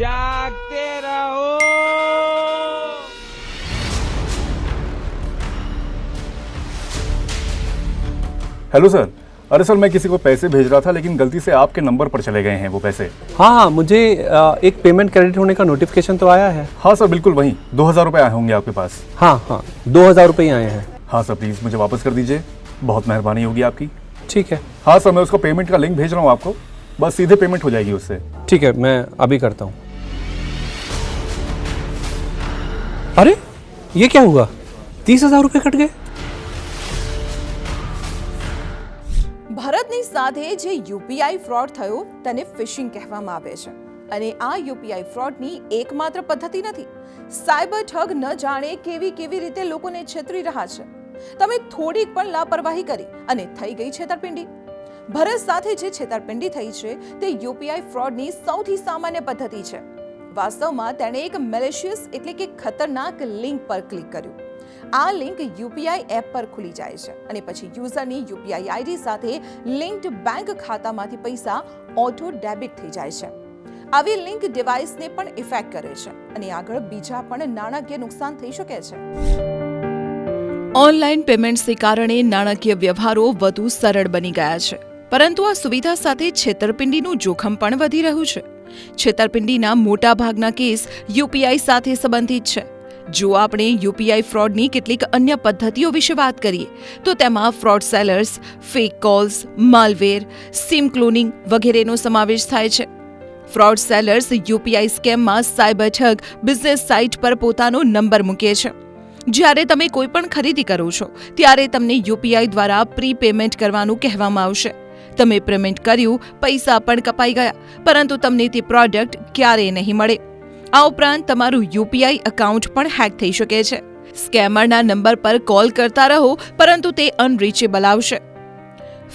जागते रहो। Hello sir अरे सर मैं किसी को पैसे भेज रहा था लेकिन गलती से आपके नंबर पर चले गए हैं वो पैसे। हाँ हाँ मुझे एक पेमेंट क्रेडिट होने का नोटिफिकेशन तो आया है। हाँ सर बिल्कुल वही। दो हज़ार रुपये आए होंगे आपके पास। हाँ हाँ दो हज़ार रुपये ही आए हैं। हाँ सर प्लीज़ मुझे वापस कर दीजिए। बहुत मेहरबानी होगी आपकी। ठीक है। हाँ सर मैं उसको पेमेंट का लिंक भेज रहा हूँ आपको। बस सीधे पेमेंट हो जाएगी उससे। ठीक है मैं अभी करता हूँ। अरे ये क्या हुआ तीस हजार रुपये कट गए ભારતની સાથે જે યુપીઆઈ ફ્રોડ થયો તેને ફિશિંગ કહેવામાં આવે છે અને આ યુપીઆઈ ફ્રોડની એકમાત્ર પદ્ધતિ નથી સાયબર ઠગ ન જાણે કેવી કેવી રીતે લોકોને છેતરી રહ્યા છે તમે થોડીક પણ લાપરવાહી કરી અને થઈ ગઈ છેતરપિંડી ભરત સાથે જે છેતરપિંડી થઈ છે તે યુપીઆઈ ફ્રોડની સૌથી સામાન્ય પદ્ધતિ છે વાસ્તવમાં તેણે એક મેલેશિયસ એટલે કે ખતરનાક લિંક પર ક્લિક કર્યું. આ લિંક યુપીઆઈ એપ પર ખુલી જાય છે અને પછી યુઝરની યુપીઆઈ આઈડી સાથે લિંક્ડ બેંક ખાતામાંથી પૈસા ઓટો ડેબિટ થઈ જાય છે. આવી લિંક ડિવાઇસને પણ ઇફેક્ટ કરે છે અને આગળ બીજા પણ નાણાકીય નુકસાન થઈ શકે છે. ઓનલાઈન પેમેન્ટ્સને કારણે નાણાકીય વ્યવહારો વધુ સરળ બની ગયા છે. પરંતુ આ સુવિધા સાથે છેતરપિંડીનું જોખમ પણ વધી રહ્યું છે. છેતરપિંડીના મોટા ભાગના કેસ યુપીઆઈ સાથે સંબંધિત છે. જો આપણે યુપીઆઈ ફ્રોડની કેટલીક અન્ય પદ્ધતિઓ વિશે વાત કરીએ, તો તેમાં fraud sellers, fake calls, malware, sim cloning વગેરેનો સમાવેશ થાય છે. ફ્રોડ સેલર્સ યુપીઆઈ સ્કેમમાં સાયબર ઠગ બિઝનેસ સાઇટ પર પોતાનો નંબર મૂકે છે. જ્યારે તમે કોઈ પણ ખરીદી કરો છો, ત્યારે તમને યુપીઆઈ દ્વારા પ્રી પેમેન્ટ કરવાનું કહેવામાં આવશે. તમે પેમેન્ટ કર્યું, પૈસા પણ કપાઈ ગયા, પરંતુ તમને તે પ્રોડક્ટ ક્યારેય નહીં મળે. આ ઉપરાંત તમારું યુપીઆઈ એકાઉન્ટ પણ હેક થઈ શકે છે. સ્કેમરના નંબર પર કોલ કરતા રહો, પરંતુ તે અનરીચેબલ આવશે.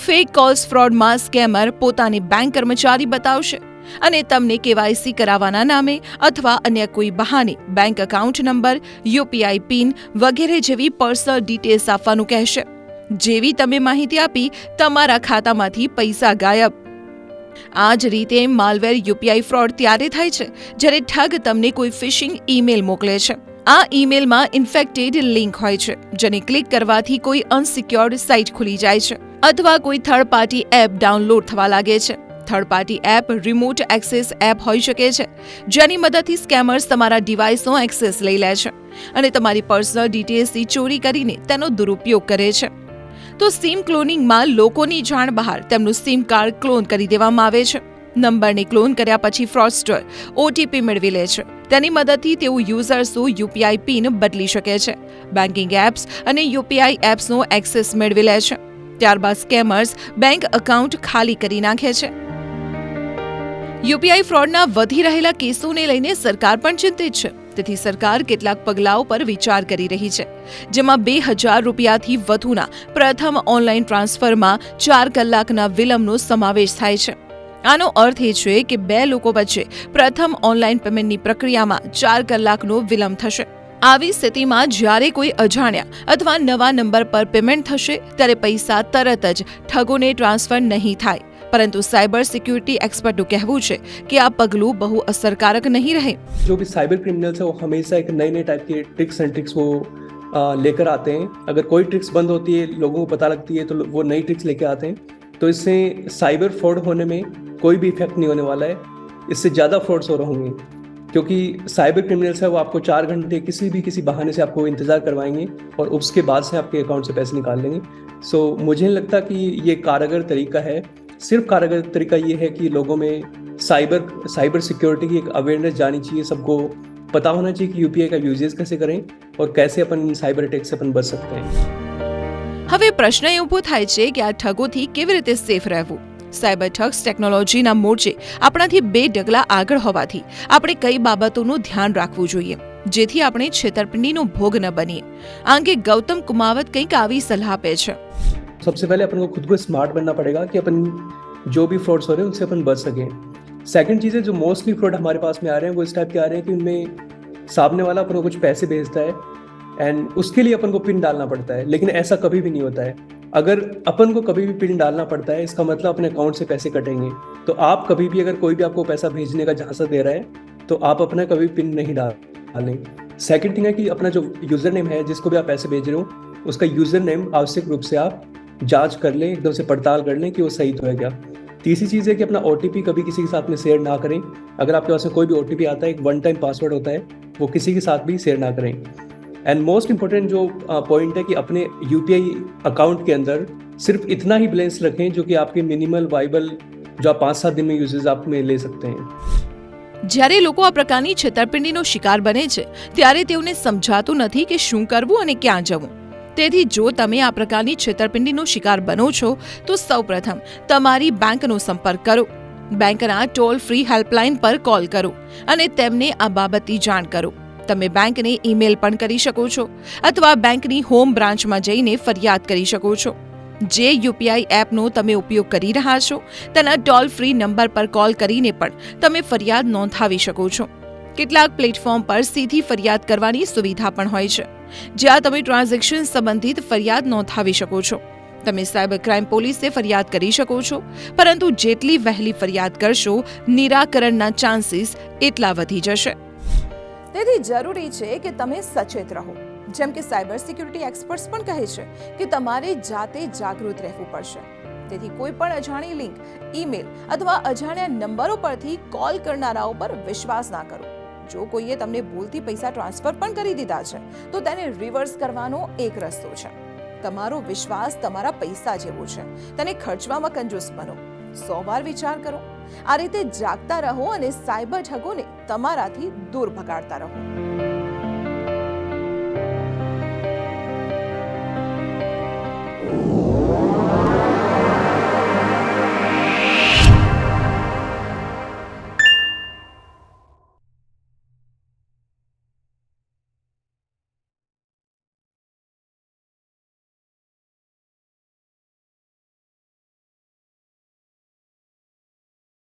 ફેક કોલ્સ ફ્રોડમાં સ્કેમર પોતાની બેંક કર્મચારી બતાવશે અને તમને કેવાયસી કરાવવાના નામે અથવા અન્ય કોઈ બહાને bank account number UPI pin વગેરે જેવી પર્સનલ ડિટેલ્સ આપવાનું કહેશે. જેવી તમે માહિતી આપી, તમારા ખાતામાંથી પૈસા ગાયબ. આ જ રીતે માલવેર યુપીઆઈ ફ્રોડ ત્યારે થાય છે, જ્યારે ઠગ તમને કોઈ ફિશિંગ ઈમેલ મોકલે છે. આ ઈમેલમાં ઇન્ફેક્ટેડ લિંક હોય છે, જેને ક્લિક કરવાથી કોઈ અનસિક્યોર્ડ સાઇટ ખુલી જાય છે, અથવા કોઈ થર્ડ પાર્ટી એપ ડાઉનલોડ થવા લાગે છે. Third party app remote access app હોઈ શકે છે, જેની મદદથી સ્કેમર્સ તમારા ડિવાઇસનો એક્સેસ લઈ લે છે અને તમારી પર્સનલ ડિટેલ્સની ચોરી કરીને તેનો દુરુપયોગ કરે છે. તો સિમ ક્લોનિંગમાં લોકોની જાણ બહાર. તેમનું સિમ કાર્ડ ક્લોન કરી દેવામાં આવે છે. નંબરને ક્લોન કર્યા પછી ફ્રોડસ્ટર ઓટીપી મેળવી લે છે. તેની મદદથી તેઓ યુઝર્સનો યુપીઆઈ પિન બદલી શકે છે. બેન્કિંગ એપ્સ અને યુપીઆઈ એપ્સનો એક્સેસ મેળવી લે છે. ત્યારબાદ સ્કેમર્સ બેંક એકાઉન્ટ ખાલી કરી નાખે છે. યુપીઆઈ ફ્રોડના વધી રહેલા કેસોને લઈને સરકાર પણ ચિંતિત છે. તેથી સરકાર કેટલાક પગલાઓ પર વિચાર કરી રહી છે, જેમાં બે હજાર રૂપિયાથી વધુના પ્રથમ ઓનલાઈન ટ્રાન્સફરમાં ચાર કલાકના વિલંબનો સમાવેશ થાય છે. આનો અર્થ એ છે કે બે લોકો વચ્ચે પ્રથમ ઓનલાઈન પેમેન્ટની પ્રક્રિયામાં ચાર કલાકનો વિલંબ થશે. આવી સ્થિતિમાં જ્યારે કોઈ અજાણ્યા અથવા નવા નંબર પર પેમેન્ટ થશે, ત્યારે પૈસા તરત જ ઠગોને ટ્રાન્સફર નહીં થાય. परंतु साइबर सिक्योरिटी एक्सपर्ट કહેવું છે કે આ પગલું બહુ અસરકારક નહીં રહે. જો ભી સાયબર ક્રિમિનલ્સ है वो हमेशा एक नई नई टाइप की ट्रिक्स एंड ट्रिक्स वो लेकर आते हैं अगर कोई ट्रिक्स बंद होती है लोगों को पता लगती है तो वो नई ट्रिक्स लेकर आते हैं तो इससे साइबर फ्रॉड होने में कोई भी इफ़ेक्ट नहीं होने वाला है इससे ज़्यादा फ्रॉड्स हो रहे होंगे क्योंकि साइबर क्रिमिनल्स है वो आपको चार घंटे किसी भी किसी बहाने से आपको इंतज़ार करवाएँगे और उसके बाद से आपके अकाउंट से पैसे निकाल लेंगे सो मुझे लगता कि ये कारगर तरीका है सिर्फ कारगर तरीका ये है कि लोगों में साइबर साइबर सिक्योरिटी की एक अवेयरनेस जानी चाहिए सबको पता होना चाहिए कि यूपीआई का यूजेस कैसे करें और कैसे अपन साइबर अटैक से अपन बच सकते हैं હવે પ્રશ્ન એ ઊભો થાય છે કે આ ઠગોથી કેવી રીતે સેફ રહેવું સાયબર ઠગ્સ ટેકનોલોજીના મોરચે આપણાથી બે ડગલા આગળ હોવાથી આપણે કઈ બાબતોનું ધ્યાન રાખવું જોઈએ જેથી આપણે છેતરપિંડીનો ભોગ ન બનીએ આ અંગે ગૌતમ કુમાવત કંઈક આવી સલાહ આપે છે सबसे पहले अपन को खुद को स्मार्ट बनना पड़ेगा कि अपन जो भी फ्रॉड्स हो रहे हैं, उनसे अपन बच सकें। सेकंड चीज़ है, जो मोस्टली फ्रॉड हमारे पास में आ रहे हैं, वो इस टाइप के आ रहे हैं कि उनमें सामने वाला अपन को कुछ पैसे भेजता है एंड उसके लिए अपन को पिन डालना पड़ता है, लेकिन ऐसा कभी भी नहीं होता है। अगर अपन को कभी भी पिन डालना पड़ता है, इसका मतलब अपने अकाउंट से पैसे कटेंगे। तो आप कभी भी, अगर कोई भी आपको पैसा भेजने का झांसा दे रहा है तो आप अपना कभी पिन नहीं डाल सेकेंड थिंग है कि अपना जो यूज़र नेम है, जिसको भी आप पैसे भेज रहे हो, उसका यूज़र नेम आवश्यक रूप से आप जांच कर लें एकदम से पड़ताल कर लें कि वो सही तो है क्या तीसरी चीज़ है कि अपना ओ कभी किसी के साथ में शेयर ना करें अगर आपके पास में कोई भी ओ आता है एक वन टाइम पासवर्ड होता है वो किसी के साथ भी शेयर ना करें एंड मोस्ट इंपॉर्टेंट जो पॉइंट है कि अपने यू अकाउंट के अंदर सिर्फ इतना ही बैलेंस रखें जो कि आपके मिनिमल वाइबल जो आप पाँच सात दिन में यूजेज आप में ले सकते हैं જ્યારે લોકો આ પ્રકારની છેતરપિંડીનો શિકાર બને છે ત્યારે તેઓને સમજાતું નથી કે શું કરવું અને ક્યાં જવું તેથી જો તમે આ પ્રકારની છેતરપિંડીનો શિકાર બનો છો, તો સૌપ્રથમ તમારી બેંકનો સંપર્ક કરો. બેંકના ટોલ ફ્રી હેલ્પલાઇન પર કોલ કરો અને તેમને આ બાબતની જાણ કરો. તમે બેંકને ઈમેલ પણ કરી શકો છો અથવા બેંકની હોમ બ્રાન્ચમાં જઈને ફરિયાદ કરી શકો છો. જે યુપીઆઈ એપનો તમે ઉપયોગ કરી રહ્યા છો, તેના ટોલ ફ્રી નંબર પર કોલ કરીને પણ તમે ફરિયાદ નોંધાવી શકો છો. કેટલાક પ્લેટફોર્મ પર સીધી ફરિયાદ કરવાની સુવિધા પણ હોય છે. જ્યાં તમે ટ્રાન્ઝેક્શન સંબંધિત ફરિયાદ નોંધાવી શકો છો. તમે સાયબર ક્રાઇમ પોલીસે ફરિયાદ કરી શકો છો, પરંતુ જેટલી વહેલી ફરિયાદ કરશો, નિરાકરણના ચાન્સીસ એટલા વધી જશે. તેથી જરૂરી છે કે તમે સચેત રહો. જેમ કે સાયબર સિક્યુરિટી એક્સપર્ટ્સ પણ કહે છે કે તમારે જાતે જાગૃત રહેવું પડશે. તેથી કોઈ પણ અજાણી લિંક, ઈમેલ અથવા અજાણ્યા નંબરો પરથી કોલ કરનારાઓ પર વિશ્વાસ ના કરો. જો કોઈએ તમને ભૂલથી પૈસા ટ્રાન્સફર પણ કરી દીધા છે, તો તેને રિવર્સ કરવાનો એક રસ્તો છે. તમારો વિશ્વાસ તમારા પૈસા જેવો છે. તેને ખર્ચવામાં કંજૂસ બનો. સો વાર વિચાર કરો. આ રીતે જાગતા રહો અને સાયબર ઠગોને તમારાથી દૂર ભગાડતા રહો.